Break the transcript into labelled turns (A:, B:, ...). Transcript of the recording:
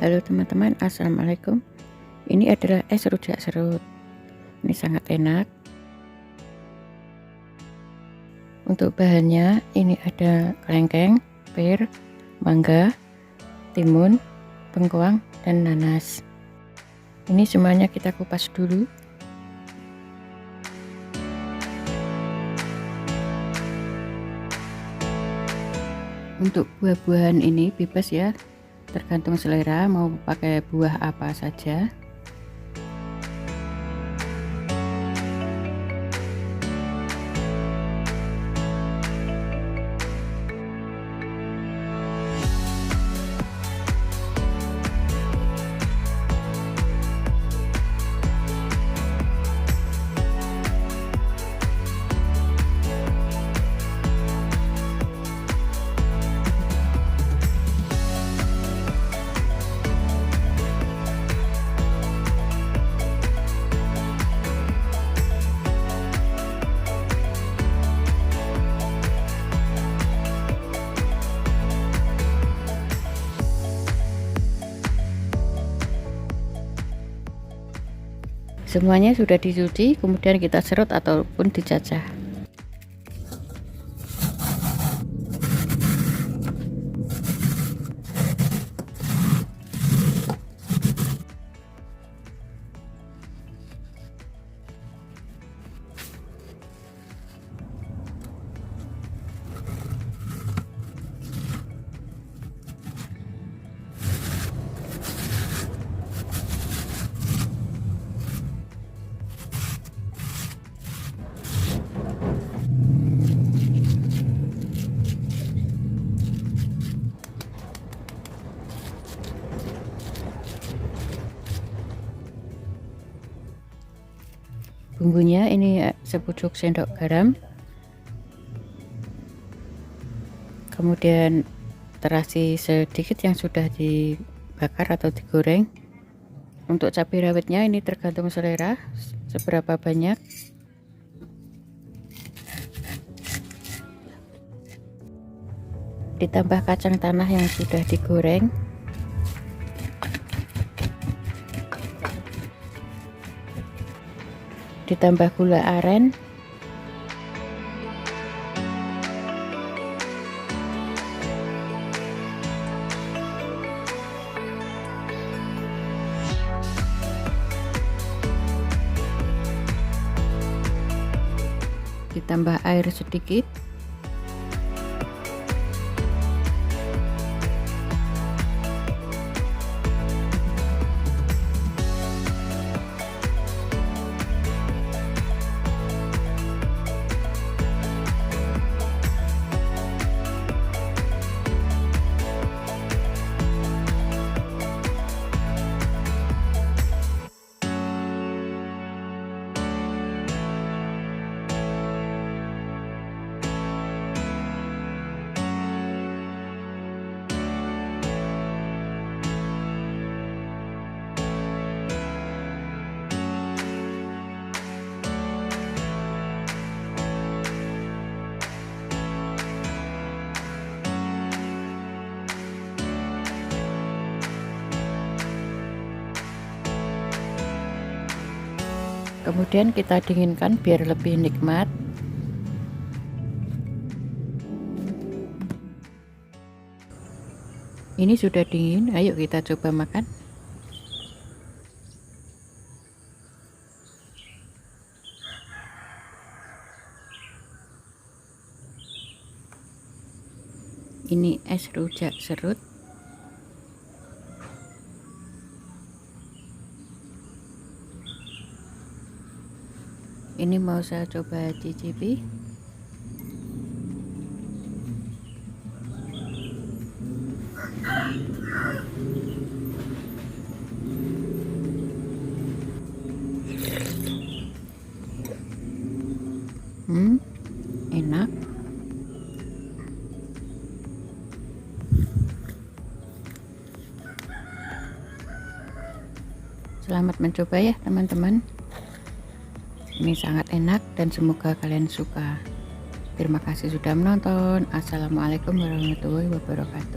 A: Halo teman-teman, Assalamualaikum. Ini adalah es rujak serut. Ini sangat enak. Untuk bahannya Ini ada kelengkeng, pir, mangga, timun, bengkoang, dan nanas. Ini semuanya kita kupas dulu. Untuk buah-buahan ini bebas ya tergantung selera mau pakai buah apa saja Semuanya sudah dicuci, kemudian kita serut ataupun dicacah. Bumbunya ini sepucuk sendok garam. Kemudian terasi sedikit yang sudah dibakar atau digoreng. Untuk cabai rawitnya ini tergantung selera seberapa banyak. Ditambah kacang tanah yang sudah digoreng ditambah gula aren. Ditambah air sedikit kemudian kita dinginkan biar lebih nikmat. Ini sudah dingin ayo kita coba makan. Ini es rujak serut ini mau saya coba cicipi? Hmm enak. Selamat mencoba ya teman-teman ini sangat enak dan semoga kalian suka. Terima kasih sudah menonton. Assalamualaikum warahmatullahi wabarakatuh